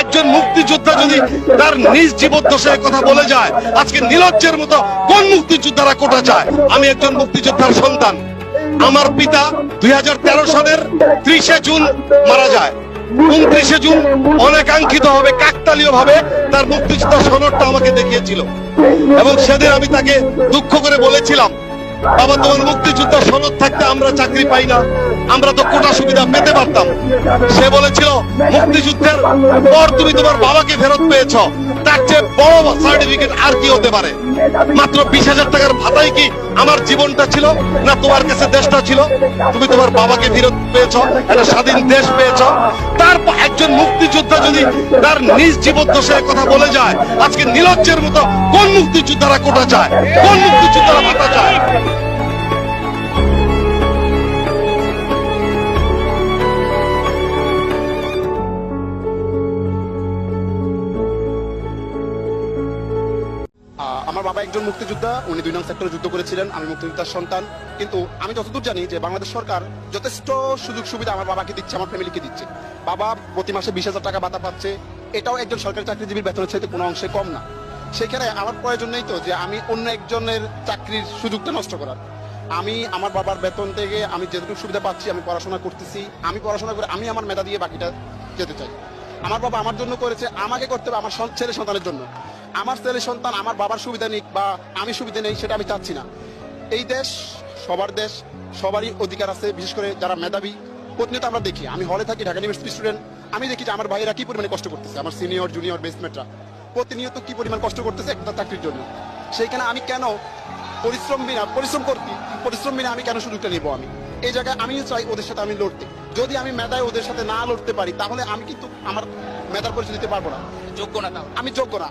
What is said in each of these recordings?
একজন মুক্তিযোদ্ধা যদি তার নিজ জীবদ্দশায় কথা বলে যায়, আজকে নিলজ্জের মতো কোন মুক্তিযোদ্ধারা কোটা চায়? আমি একজন মুক্তিযোদ্ধার সন্তান। আমার পিতা দুই হাজার তেরো সালের ত্রিশে জুন মারা যায়। উনত্রিশে জুন? অনেকাঙ্ক্ষিত ভাবে কাকতালীয় ভাবে তার মুক্তিযোদ্ধা সনদটা আমাকে দেখিয়েছিল। এবং সেদিন আমি তাকে দুঃখ করে বলেছিলাম বাবা তোমার মুক্তিযোদ্ধা সনদ থাকতে আমরা চাকরি পাই না। আমরা তো কোটা সুবিধা পেতে পারতাম। সে বলেছিল, মুক্তিযুদ্ধের পর তুমি তোমার বাবাকে ফেরত পেয়েছ। তার চেয়ে বড় সার্টিফিকেট আর কি হতে পারে? মাত্র বিশ হাজার টাকার ভাতাই কি আমার জীবনটা ছিল না তোমার কাছে দেশটা ছিল? তুমি তোমার বাবাকে ফিরত পেয়েছ, একটা স্বাধীন দেশ পেয়েছ। তার একজন মুক্তিযোদ্ধা যদি তার নিজ জীবন দোষের কথা বলে যায়, আজকে নিলজ্জের মতো কোন মুক্তিযোদ্ধারা কোটা চায়? কোন মুক্তিযোদ্ধারা ভাতা চায়? আমার বাবা একজন মুক্তিযোদ্ধা, উনি দুই নং সেক্টরে যুদ্ধ করেছিলেন, আমি মুক্তিযোদ্ধার সন্তান। কিন্তু আমি যতদূর জানি যে বাংলাদেশ সরকার যথেষ্ট সুযোগ সুবিধা আমার বাবাকে দিচ্ছে, আমার ফ্যামিলিকে দিচ্ছে। বাবা প্রতি মাসে বিশ হাজার টাকা ভাতা পাচ্ছে। এটাও একজন সরকারি চাকরিজীবীর বেতনের চাইতে কোনো অংশে কম না। সেখানে আমার প্রয়োজন নেই তো যে আমি অন্য একজনের চাকরির সুযোগটা নষ্ট করার। আমি আমার বাবার বেতন থেকে আমি যেটুকু সুবিধা পাচ্ছি, আমি পড়াশোনা করতেছি। আমি পড়াশোনা করে আমি আমার মেধা দিয়ে বাকিটা যেতে চাই। আমার বাবা আমার জন্য করেছে, আমাকে করতে হবে আমার ছেলে সন্তানের জন্য। আমার ছেলে সন্তান আমার বাবার সুবিধা নিক বা আমি সুবিধা নেই সেটা আমি চাচ্ছি না। এই দেশ সবার দেশ সবারই অধিকার আছে বিশেষ করে যারা মেধাবী। প্রতিনিয়ত আমরা দেখি আমি হলে থাকি ঢাকা ইউনিভার্সিটি স্টুডেন্ট আমি দেখি যে আমার ভাইয়েরা কি পরিমাণে কষ্ট করতেছে আমার সিনিয়র জুনিয়র বেসমেটরা প্রতিনিয়ত কি পরিমাণ কষ্ট করতেছে একটা চাকরির জন্য। সেইখানে আমি কেন পরিশ্রম বিনা পরিশ্রম করতে পরিশ্রম বিনা আমি কেন সুযোগটা নিব আমি? এই জায়গায় আমিও চাই ওদের সাথে আমি লড়তে। যদি আমি মেধায় ওদের সাথে না লড়তে পারি তাহলে আমি কিন্তু আমার মেধার পরিচয় দিতে পারব না। যোগ্য না আমি যোগ্য না।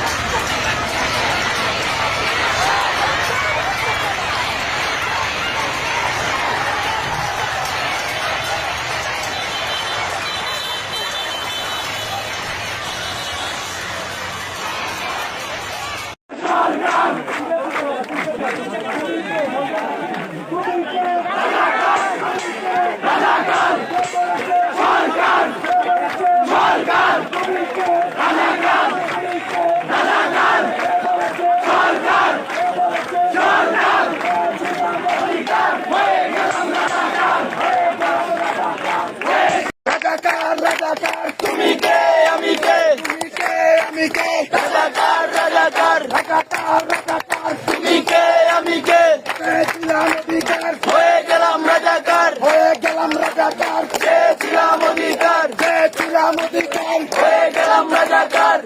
আমি কে রাজাকার রাজাকার রাজাকার রাজাকার তুমি কে আমি কে পেয়েছিলাম অধিকার হয়ে গেলাম রাজাকার হয়ে গেলাম রাজাকার পেয়েছিলাম অধিকার পেয়েছিলাম অধিকার হয়ে গেলাম রাজাকার